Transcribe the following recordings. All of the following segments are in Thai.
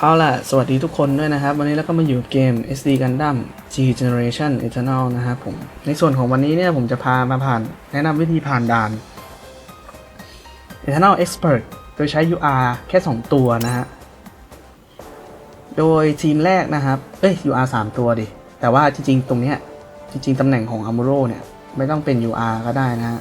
เอาล่ะ สวัสดีทุกคนด้วยนะครับ วันนี้เราก็มาอยู่เกม SD Gundam G Generation Eternal นะครับผม ในส่วนของวันนี้เนี่ยผมจะพามาผ่าน แนะนำวิธีผ่านด่าน Eternal Expert โดยใช้ UR แค่ 2 ตัวนะฮะ โดยทีมแรกนะครับ เอ้ย UR 3 ตัวดิ แต่ว่าจริงๆ ตรงเนี้ย จริงๆ ตำแหน่งของ Amuro เนี่ย ไม่ต้องเป็น UR ก็ได้นะฮะ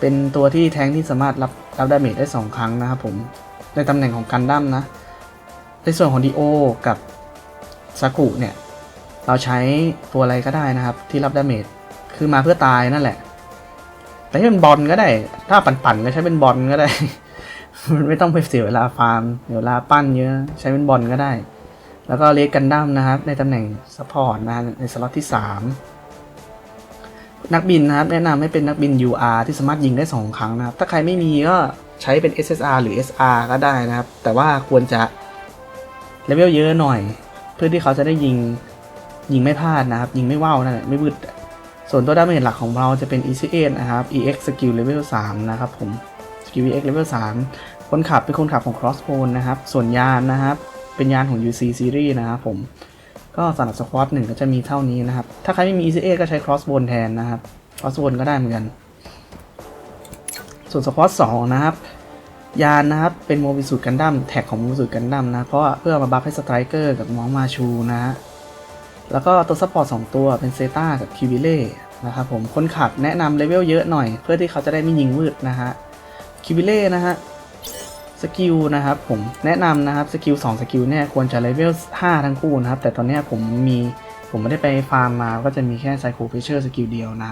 เป็นตัวที่แทงที่สามารถรับรับดาเมจได้ 2 ครั้งนะครับผม ในตำแหน่งของกันดั้มนะ ในส่วนของดีโอกับซากุเนี่ย เราใช้ตัวอะไรก็ได้นะครับ ที่รับดาเมจคือมาเพื่อตายนั่นแหละ แต่ให้เป็นบอลก็ได้ ถ้าปั่นๆก็ใช้เป็นบอลก็ได้ มันไม่ต้องไปเสียเวลาฟาร์มเสียวลาปั้นเยอะใช้เป็นบอลก็ได้ แล้วก็เลสกันดั้มนะครับ ในตำแหน่งซัพพอร์ตนะฮะในสล็อตที่ 3 นักบินนะครับ แนะนำให้เป็นนักบิน UR ที่สามารถยิงได้ 2 ครั้งนะครับ ถ้าใครไม่มีก็ใช้เป็น SSR หรือ SR ก็ได้นะครับ แต่ว่าควรจะ เลเวลเยอะหน่อย เพื่อที่เขาจะได้ยิงยิงไม่พลาดนะครับ ยิงไม่ว่าวนั่นแหละไม่วืดส่วนตัวดาเมจหลักของเราจะเป็น EC8 นะครับ EX Skill Level 3 นะครับผม Skill EX Level 3 คนขับเป็นคนขับของ Crossbone นะครับ ส่วนยานนะครับ เป็นยานของ UC Series นะครับผม ก็สำหรับสควอตหนึ่งก็จะมีเท่านี้นะครับ ถ้าใครไม่มี EC8 ก็ใช้ Crossbone แทนนะครับ Crossbone ก็ได้เหมือนกัน ส่วนสควอต2นะครับ ยานนะครับ เป็นโมบิสุดกันดั้มแท็กของโมบิสุดกันดั้มนะ เพราะว่าเพื่อมาบัฟให้สไตรเกอร์กับน้องมาชูนะฮะ แล้วก็ตัวซัพพอร์ตสองตัวเป็นเซต้ากับคิวิเล่นะครับผม คนขับแนะนำเลเวลเยอะหน่อย เพื่อที่เขาจะได้ไม่ยิงวืดนะฮะ คิวิเล่นะฮะ สกิลนะครับผมแนะนำนะครับสกิล2สกิลเนี่ยควรจะเลเวล5ทั้งคู่นะครับ แต่ตอนเนี้ยผมมีผมไม่ได้ไปฟาร์มมา ก็จะมีแค่ไซโคเพเชอร์สกิลเดียวนะ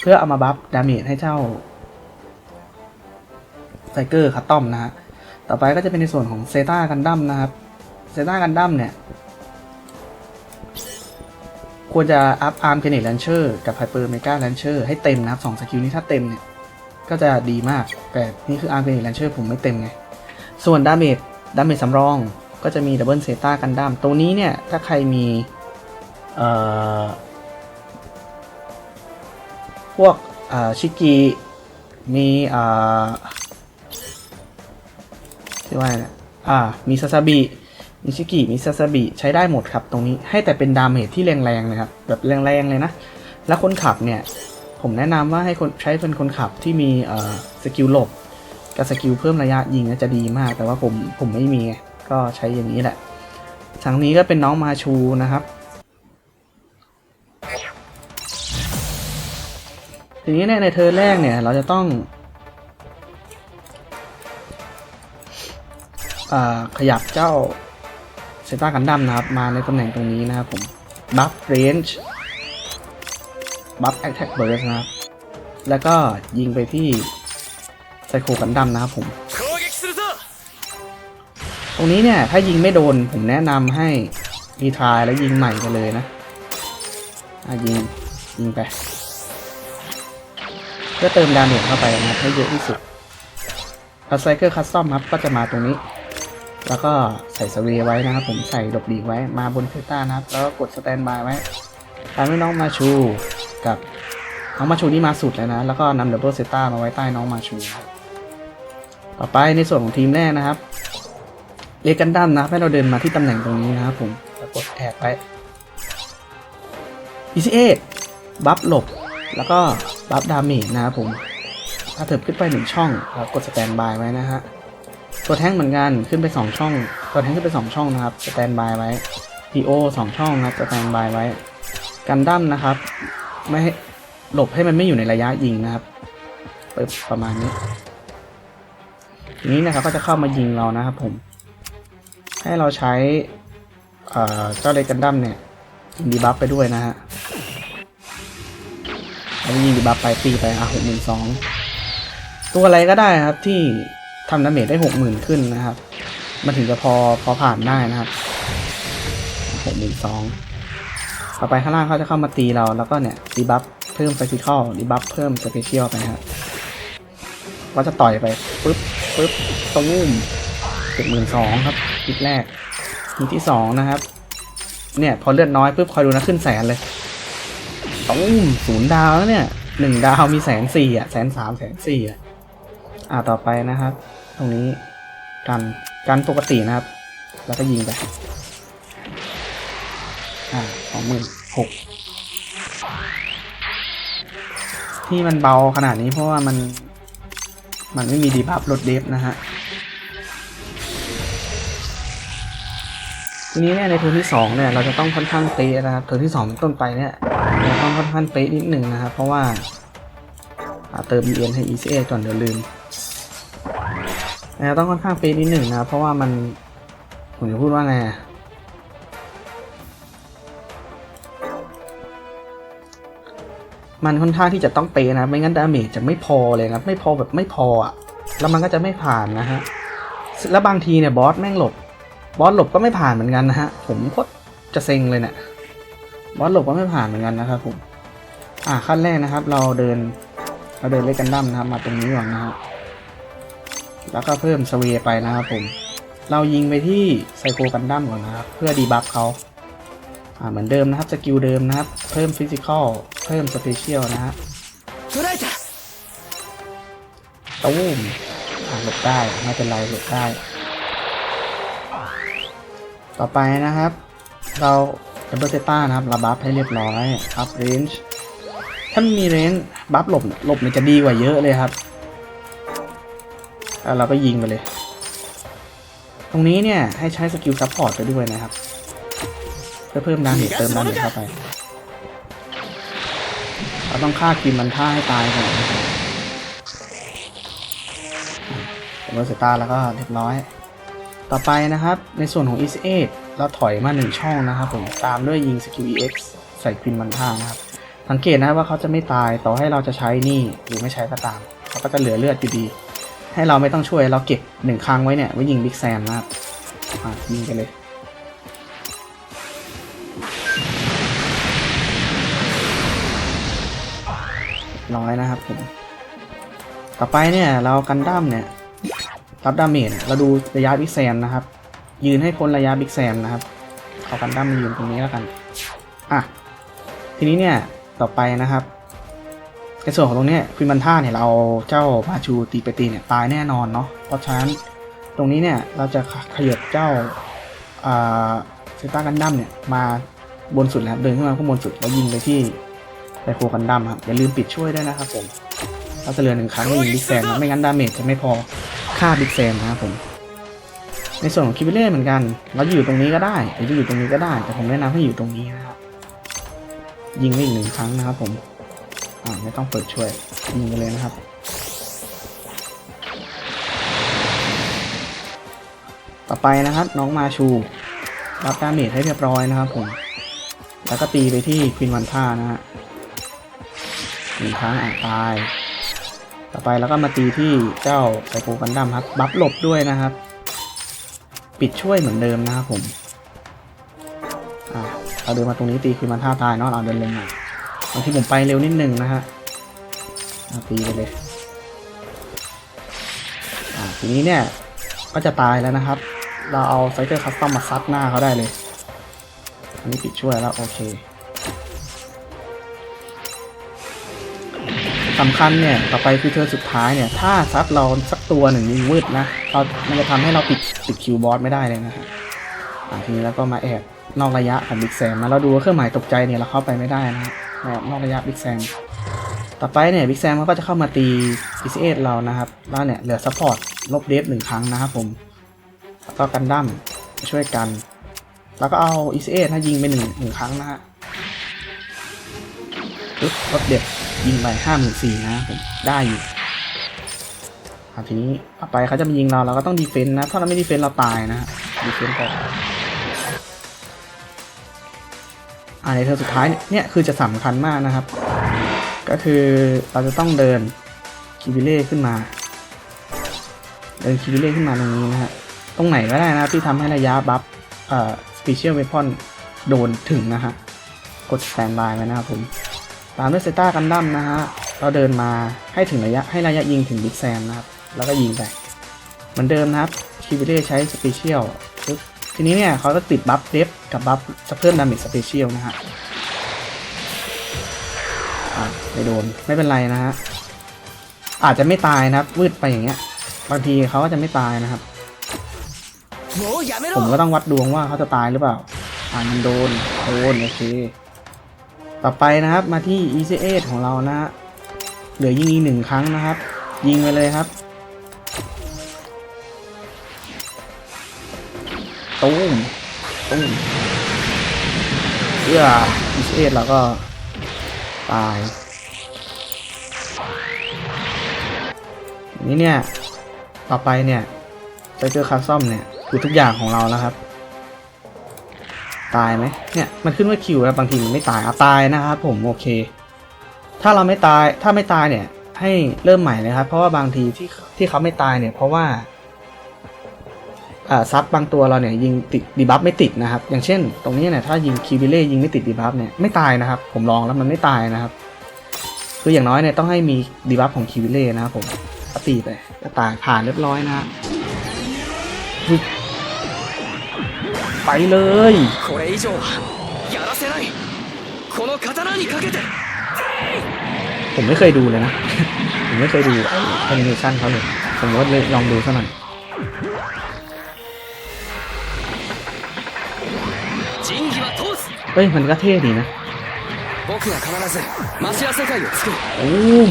เพื่อเอามาบัฟดาเมจให้เจ้า ไซเกอร์คัตตอมนะฮะ ต่อไปก็จะเป็นในส่วนของเซต้ากันดั้มนะครับ เซต้ากันดั้มเนี่ย ควรจะอัพอาร์มเพเนตแลนเชอร์กับไฮเปอร์เมกาแลนเชอร์ให้เต็มนะครับสองสกิลนี้ถ้าเต็มเนี่ย ก็จะดีมาก แต่นี่คืออาร์มเพเนตแลนเชอร์ผมไม่เต็มไง ส่วนดาเมจ ดาเมจสำรอง ก็จะมีดับเบิลเซต้ากันดั้มตรงนี้เนี่ย ถ้าใครมีเอ่อพวกอ่อชิกิมี เอ่อชื่อว่าอะไรนะอ่า มีซาซาบิมีชิกิมีซาซาบิใช้ได้หมดครับ ตรงนี้ให้แต่เป็นดาเมจที่แรงๆเลยครับ แบบแรงๆเลยนะ แล้วคนขับเนี่ย ผมแนะนำว่าให้คนใช้เป็นคนขับที่มีเอ่อสกิลหลบกับสกิลเพิ่มระยะยิงน่าจะดีมาก แต่ว่าผมผมไม่มีไงก็ใช้อย่างนี้แหละทั้งนี้ก็เป็นน้องมาชูนะครับ ทีนี้เนี่ยในเทอร์แรกเนี่ยเราจะต้อง ขยับเจ้าเซต้ากันดั้มนะครับ มาในตำแหน่งตรงนี้นะครับผมบัฟเรนจ์บัฟแอคแท็กเบิร์สนะครับ แล้วก็ยิงไปที่ไซโคกันดั้มนะครับผม ตรงนี้เนี่ย ถ้ายิงไม่โดนผมแนะนำให้รีทายแล้วยิงใหม่กันเลยนะยิง ยิงไปเพื่อเติมดาเมจเข้าไปนะให้เยอะที่สุดพัสไซเคิลคัสตอมครับก็จะมาตรงนี้ แล้วก็ใส่สเวย์ไว้นะครับผมใส่ดบดีกไว้มาบนเทต้านะครับ แล้วก็กดสแตนบายไว้ตามด้วยน้องมาชูกับน้องมาชูนี่มาสุดแล้วนะ แล้วก็นำดับเบิลเซต้ามาไว้ใต้น้องมาชู ต่อไปในส่วนของทีมแรกนะครับเรียกกันดั้มนะให้เราเดินมาที่ตำแหน่งตรงนี้นะครับผมแล้วกดแท็กไป ECA บัฟหลบ แล้วก็บัฟดาเมจนะครับผมถ้าเถิบขึ้นไปหนึ่งช่องแล้วกดสแตนบายไว้นะฮะ ตัวแท่งเหมือนกันขึ้นไปสองช่อง ตัวแท่งขึ้นไปสองช่องนะครับสแตนบายไว้ PO สองช่องนะครับสแตนบายไว้ กันดั้มนะครับ ไม่ให้หลบให้มันไม่อยู่ในระยะยิงนะครับปประมาณนี้ทีนี้นะครับก็จะเข้ามายิงเรานะครับผม ให้เราใช้เอ่อเจ้าเลกันดั้มเนี่ยยิงดีบัฟไปด้วยนะฮะแล้วยิงดีบัฟไปตีไปอะหกหมื่นสองตัวอะไรก็ได้ครับที่ ทำดาเมจได้หกหมื่นขึ้นนะครับ มันถึงจะพอพอผ่านได้นะครับหกหมื่นสองต่อไปข้างล่างเขาจะเข้ามาตีเราแล้วก็เนี่ยดีบัฟเพิ่มฟิสิกอลดีบัฟเพิ่มสเปเชียลไปนะครับก็จะต่อยไปปึ๊บปึ๊บตุ้มเจ็ดหมื่นสองครับฮิตแรกฮิตที่สองนะครับ เนี่ยพอเลือดน้อยปุ๊บคอยดูนะขึ้นแสนเลยตุ้มศูนย์ดาวแล้วเนี่ยหนึ่งดาวมีแสนสี่อะแสนสามแสนสี่อะอ่าต่อไปนะครับ ตรงนี้กันกันปกตินะครับ แล้วก็ยิงไป อ่าสองหมื่นหกที่มันเบาขนาดนี้เพราะว่ามัน มันไม่มีดีบัฟลดเดฟนะฮะทีนี้เนี่ยในเทอมที่สองเนี่ยเราจะต้องค่อนข้างเป๊ะนะครับเทอมที่สองเป็นต้นไปเนี่ยเราต้องค่อนข้างเป๊ะนิดหนึ่งนะครับ เพราะว่าอ่าเติม EN ให้ ECA ก่อนเดี๋ยวลืม เราต้องค่อนข้างเป๊ะนิดหนึ่งนะครับเพราะว่ามันผมจะพูดว่าไงมันค่อนข้างที่จะต้องเปนะไม่งั้นดาเมจจะไม่พอเลยนะไม่พอแบบไม่พออะแล้วมันก็จะไม่ผ่านนะฮะแล้วบางทีเนี่ยบอสแม่งหลบบอสหลบก็ไม่ผ่านเหมือนกันนะฮะผมโคตรจะเซ็งเลยเนี่ยบอสหลบก็ไม่ผ่านเหมือนกันนะครับผมอ่าขั้นแรกนะครับ เราเดินเราเดินเล่นกันดั้มนะครับ มาตรงนี้ก่อนนะฮะ แล้วก็เพิ่มสเวไปนะครับผม เรายิงไปที่ไซโคกันดั้มก่อนนะครับ เพื่อดีบัฟเขาอ่าเหมือนเดิมนะครับสกิลเดิมนะครับ เพิ่มฟิสิกอลเพิ่มสเปเชียลนะฮะตู้มหลบได้ไม่เป็นไรหลบได้ ต่อไปนะครับ เราดับเบิลเซต้านะครับระบัฟให้เรียบร้อยครับเรนจ์ถ้ามีเรนจ์บัฟหลบหลบมันจะดีกว่าเยอะเลยครับ แล้วเราก็ยิงไปเลย ตรงนี้เนี่ยให้ใช้สกิลซัพพอร์ตไปด้วยนะครับ เพื่อเพิ่มดาเมจเติมดาเมจเข้าไป เราต้องฆ่าคิมมันท่าให้ตายก่อนเบิลเซต้าแล้วก็เรียบร้อย ต่อไปนะครับในส่วนของ e a s เราถอยมา1ช่องนะครับผมตามด้วยยิงสกิล EX ใส่ควินมันท่านะครับสังเกตนะว่าเขาจะไม่ตายต่อให้เราจะใช้นี่หรือไม่ใช้ก็ตาม เขาก็จะเหลือเลือดอยู่ดี ให้เราไม่ต้องช่วยเราเก็บหนึ่งครั้งไว้เนี่ย ไว้ยิงบิ๊กแซมนะครับยิงไปเลยร้อยนะครับผม ต่อไปเนี่ยเรากันดั้มเนี่ยรับดาเมจเราดูระยะบิ๊กแซมนะครับ ยืนให้พ้นระยะบิ๊กแซมนะครับเอากันดั้มมายืนตรงนี้แล้วกัน อะ ทีนี้เนี่ยต่อไปนะครับ ในส่วนของตรงนี้ควินมันท่าเนี่ยเราเจ้ามาชูตีไปตีเนี่ยตายแน่นอนเนาะเพราะฉะนั้นตรงนี้เนี่ยเราจะขยับเจ้าเซต้ากันดั้มเนี่ยมาบนสุดแล้วเดินขึ้นมาข้างบนสุดแล้วยิงไปที่ไซโคกันดั้มครับอย่าลืมปิดช่วยด้วยนะครับผมเราจะเหลือหนึ่งครั้งยิงบิ๊กแซมนะไม่งั้นดาเมจจะไม่พอฆ่าบิ๊กแซมนะครับผมในส่วนของคิวเล่เหมือนกัน เราอยู่ตรงนี้ก็ได้หรือจะอยู่ตรงนี้ก็ได้ แต่ผมแนะนำให้อยู่ตรงนี้นะครับยิงไปอีกหนึ่งครั้งนะครับผม อ่าไม่ต้องเปิดช่วยยิงไปเลยนะครับต่อไปนะครับน้องมาชูรับดาเมจให้เรียบร้อยนะครับผม แล้วก็ตีไปที่ควินวันท่านะฮะหนึ่งครั้งอะตาย ต่อไปแล้วก็มาตีที่เจ้าไซโคกันดั้มครับ บัฟหลบด้วยนะครับ ปิดช่วยเหมือนเดิมนะครับผม อ่าเราเดินมาตรงนี้ตีคือมันท่าตายเนาะเราเดินลงมา บางทีผมไปเร็วนิดนึงนะฮะตีไปเลยทีนี้เนี่ยก็จะตายแล้วนะครับ เราเอาไฟเตอร์คัสตอมมาซัดหน้าเขาได้เลย อันนี้ปิดช่วยแล้ว โอเคสำคัญเนี่ย ต่อไปคือเธอสุดท้ายเนี่ย ถ้าซัดเราสักตัวหนึ่งยิงวืดนะเรามันจะทำให้เราปิดปิดคิวบอสไม่ได้เลยนะฮะอ่าทีนี้แล้วก็มาแอบนอกระยะของบิ๊กแซมนะเราดูว่าเครื่องหมายตกใจเนี่ยเราเข้าไปไม่ได้นะฮะ แอบนอกระยะบิ๊กแซมต่อไปเนี่ยบิ๊กแซมก็จะเข้ามาตีอีซีเอเรานะครับ แล้วเนี่ยเหลือซัพพอร์ตลบเดฟหนึ่งครั้งนะครับผมแล้วก็กันดั้มช่วยกัน แล้วก็เอาอีซีเอถ้ายิงไปหนึ่งหนึ่งครั้งนะฮะปึ๊บลบเด็ดยิงไปห้าหมื่นสี่นะผมได้อยู่อะทีนี้ต่อไปเขาจะมายิงเราเราก็ต้องดีเฟนต์นะ ถ้าเราไม่ดีเฟนต์เราตายนะดีเฟนต์ก่อ อ่าในเทอมสุดท้ายเนี่ยคือจะสำคัญมากนะครับ ก็คือเราจะต้องเดินคิวิเล่ขึ้นมา เดินคิวิเล่ขึ้นมาตรงนี้นะฮะตรงไหนก็ได้นะที่ทำให้ระยะบัฟเอ่อสเปเชียลเวพอนโดนถึงนะฮะกดสแตนบายไว้นะครับผม ตามด้วยเซต้ากันดั้มนะฮะเราเดินมาให้ถึงระยะให้ระยะยิงถึงบิ๊กแซมนะครับ แล้วก็ยิงไป เหมือนเดิมนะครับคิวิเล่ใช้สเปเชียล ทีนี้เนี่ยเขาจะติดบัฟเดฟกับบัฟจะเพิร์ดาเมจสเปเชียลนะฮะไม่โดนไม่เป็นไรนะฮะอาจจะไม่ตายนะวืดไปอย่างเงี้ย บางทีเขาก็จะไม่ตายนะครับ ผมก็ต้องวัดดวงว่าเขาจะตายหรือเปล่า อ่ามันโดนโดนโอเคต่อไปนะครับมาที่ e c 8ของเรานะฮะเหลือยิงอีกหนึ่งครั้งนะครับ ยิงไปเลยครับ ตูมตูมเพื่อ e c 8เราก็ ตาย นี่เนี่ย ต่อไปเนี่ยไซเกอคัสซอมเนี่ยคือทุกอย่างของเราแล้วครับ ตายไหมเนี่ยมันขึ้นว่าคิวแล้วบางทีมันไม่ตายอะตายนะครับผมโอเค ถ้าเราไม่ตายถ้าไม่ตายเนี่ยให้เริ่มใหม่เลยครับ เพราะว่าบางทีที่ที่เขาไม่ตายเนี่ย เพราะว่า ซับบางตัวเราเนี่ยยิงติดดีบัฟไม่ติดนะครับ อย่างเช่น ตรงนี้เนี่ยถ้ายิงคิวบิเล่ยิงไม่ติดดีบัฟเนี่ยไม่ตายนะครับ ผมลองแล้วมันไม่ตายนะครับ คืออย่างน้อยเนี่ยต้องให้มีดีบัฟของคิวบิเล่นะครับผมก็ตีไปก็ตายผ่านเรียบร้อยนะฮะฮึบไปเลย これ以上はやらせないこの刀にかけて ผมไม่เคยดูเลยนะ ผมไม่เคยดูแอนิเมชันเขาเลย ผมว่าเลยลองดูซะหน่อย เฮ้ยมันก็เท่ดีนะโอ้ม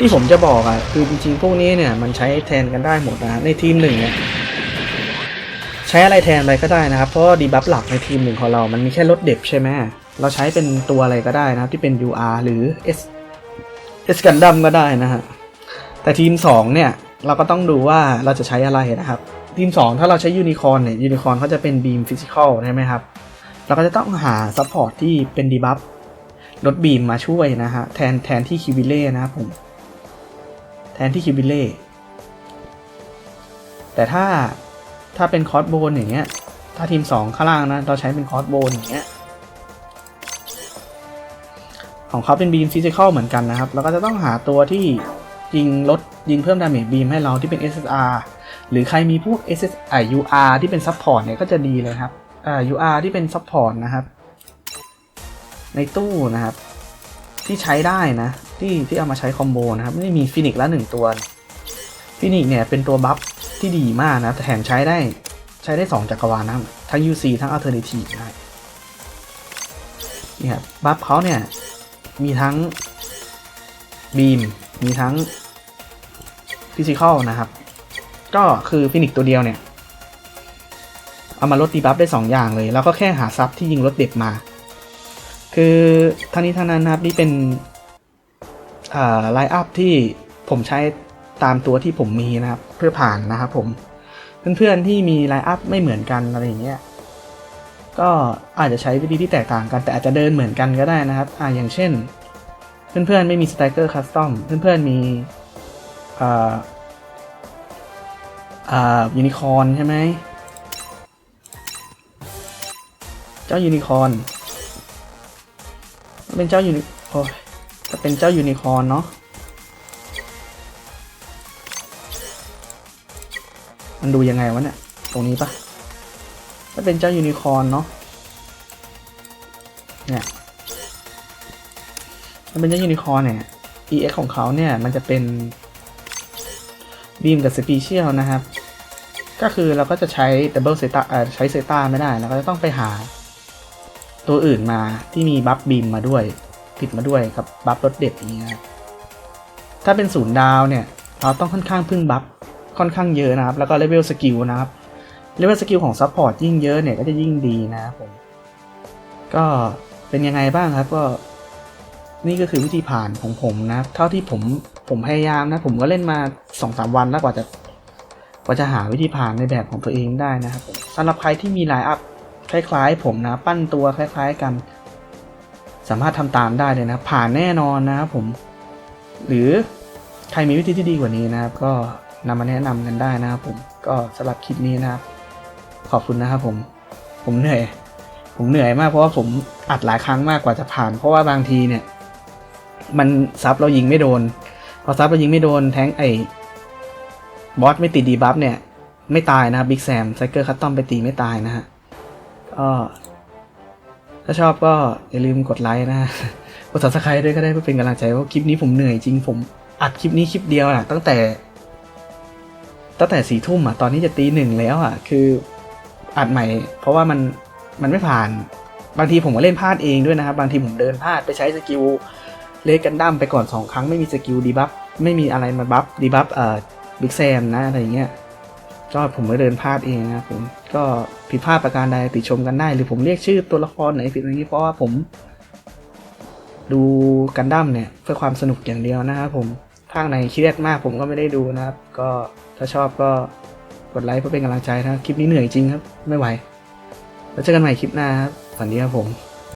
ที่ผมจะบอกอะคือจริงๆพวกนี้เนี่ยมันใช้แทนกันได้หมดนะในทีมหนึ่งเนี่ยใช้อะไรแทนอะไรก็ได้นะครับ เพราะดีบัฟหลักในทีมหนึ่งของเรา มันมีแค่รถเด็บใช่ไหมเราใช้เป็นตัวอะไรก็ได้นะครับ ที่เป็น UR หรือ S S กันดั้มก็ได้นะฮะแต่ทีม 2 เนี่ย เราก็ต้องดูว่าเราจะใช้อะไรนะครับทีม 2 ถ้าเราใช้ยูนิคอร์นเนี่ยยูนิคอร์นเขาจะเป็นบีมฟิสิกอลใช่ไหมครับ เราก็จะต้องหาซัพพอร์ตที่เป็นดีบัฟลดบีมมาช่วยนะฮะแทนแทนที่คิวบิเล่นะครับผม แทนที่คิวบิเล่แต่ถ้าถ้าเป็นคอร์สโบนอย่างเงี้ย ถ้าทีม 2 ข้างล่างนะ เราใช้เป็นคอร์สโบนอย่างเงี้ยของเขาเป็นบีมฟิสิกอลเหมือนกันนะครับ เราก็จะต้องหาตัวที่ ยิงลดยิงเพิ่มดาเมจบีมให้เราที่เป็น SSR หรือใครมีพวก SS อ่า UR ที่เป็นซัพพอร์ตเนี่ยก็จะดีเลยครับอ่า UR ที่เป็นซัพพอร์ตนะครับ ในตู้นะครับ ที่ใช้ได้นะ ที่ที่เอามาใช้คอมโบนะครับไม่ได้มีฟินิกละหนึ่งตัวฟินิกเนี่ยเป็นตัวบัฟที่ดีมากนะแต่แถมใช้ได้ใช้ได้สองจักรวาลนะทั้ง UC ทั้ง Alternative นะครับบัฟเขาเนี่ยมีทั้งบีม มีทั้งฟิสิกอลนะครับ ก็คือฟินิกตัวเดียวเนี่ย เอามาลดดีบัฟได้ 2 อย่างเลย แล้วก็แค่หาซับที่ยิงลดเด็บมา คือท่านี้ท่านั้นนะครับ นี่เป็นไลน์อัพที่ผมใช้ตามตัวที่ผมมีนะครับ เพื่อผ่านนะครับผม เพื่อนๆที่มีไลน์อัพไม่เหมือนกันอะไรอย่างเงี้ยก็อาจจะใช้วิธีที่แตกต่างกันแต่อาจจะเดินเหมือนกันก็ได้นะครับอ่าอย่างเช่น เพื่อนๆ ไม่มีสไตรเกอร์คัสตอมเพื่อนๆ มีอ่าอ่ายูนิคอร์นใช่ไหม เจ้ายูนิคอร์นเป็นเจ้ายูนิโอ้ยจะเป็นเจ้ายูนิคอร์นเนาะมันดูยังไงวะเนี่ย ตรงนี้ปะถ้าเป็นเจ้ายูนิคอร์นเนาะเนี่ย มันเป็นเจ้ายูนิคอร์นเนี่ย EX ของเขาเนี่ย มันจะเป็นบีมกับสปีเชียลนะครับ ก็คือเราก็จะใช้ดับเบิลเซตาใช้เซตาไม่ได้เราก็จะต้องไปหา ตัวอื่นมาที่มีบัฟบีมมาด้วย ติดมาด้วยกับบัฟรถเด็ดอย่างเงี้ยถ้าเป็นศูนย์ดาวเนี่ย เราต้องค่อนข้างพึ่งบัฟค่อนข้างเยอะนะครับ แล้วก็เลเวลสกิลนะครับเลเวลสกิลของซัพพอร์ตยิ่งเยอะเนี่ยก็จะยิ่งดีนะครับผมก็เป็นยังไงบ้างครับก็ นี่ก็คือวิธีผ่านของผมนะ เท่าที่ผมผมพยายามนะ ผมก็เล่นมาสองสามวันแล้วกว่าจะกว่าจะหาวิธีผ่านในแบบของตัวเองได้นะครับสำหรับใครที่มีไลน์อัพคล้ายๆ ผมนะ ปั้นตัวคล้ายๆกัน สามารถทำตามได้เลยนะ ผ่านแน่นอนนะครับผม หรือใครมีวิธีที่ดีกว่านี้นะครับ ก็นำมาแนะนำกันได้นะครับผมก็สำหรับคลิปนี้นะครับ ขอบคุณนะครับผม ผมเหนื่อย ผมเหนื่อยมากเพราะว่าผมอัดหลายครั้งมากกว่าจะผ่าน เพราะว่าบางทีเนี่ย มันซับเรายิงไม่โดน พอซับเรายิงไม่โดนแทงไอ้บอสไม่ติดดีบัฟเนี่ย ไม่ตายนะบิ๊กแซมไซเกอร์คัตตอมไปตีไม่ตายนะฮะก็ถ้าชอบก็อย่าลืมกดไลค์นะกด subscribe ด้วยก็ได้เพื่อเป็นกำลังใจว่าคลิปนี้ผมเหนื่อยจริงผมอัดคลิปนี้คลิปเดียวนะตั้งแต่ ตั้งแต่สี่ทุ่มอะตอนนี้จะตีหนึ่งแล้วอะ คืออัดใหม่ เพราะว่ามันมันไม่ผ่าน บางทีผมก็เล่นพลาดเองด้วยนะครับ บางทีผมเดินพลาดไปใช้สกิล เลกันดั้มไปก่อนสองครั้งไม่มีสกิลดีบัฟไม่มีอะไรมาบัฟดีบัฟเอ่อบิ๊กแซมนะอะไรเงี้ยก็ผมก็เดินพลาดเองนะผมก็ผิดพลาดประการใดติชมกันได้ หรือผมเรียกชื่อตัวละครไหนผิดอะไรนี้เพราะว่าผม ดูกันดั้มเนี่ยเพื่อความสนุกอย่างเดียวนะครับผมภาคในเครียดมากผมก็ไม่ได้ดูนะครับ ก็ถ้าชอบก็กดไลค์เพื่อเป็นกำลังใจนะคลิปนี้เหนื่อยจริงครับ ไม่ไหว แล้วเจอกันใหม่คลิปหน้าครับฝันดีครับผม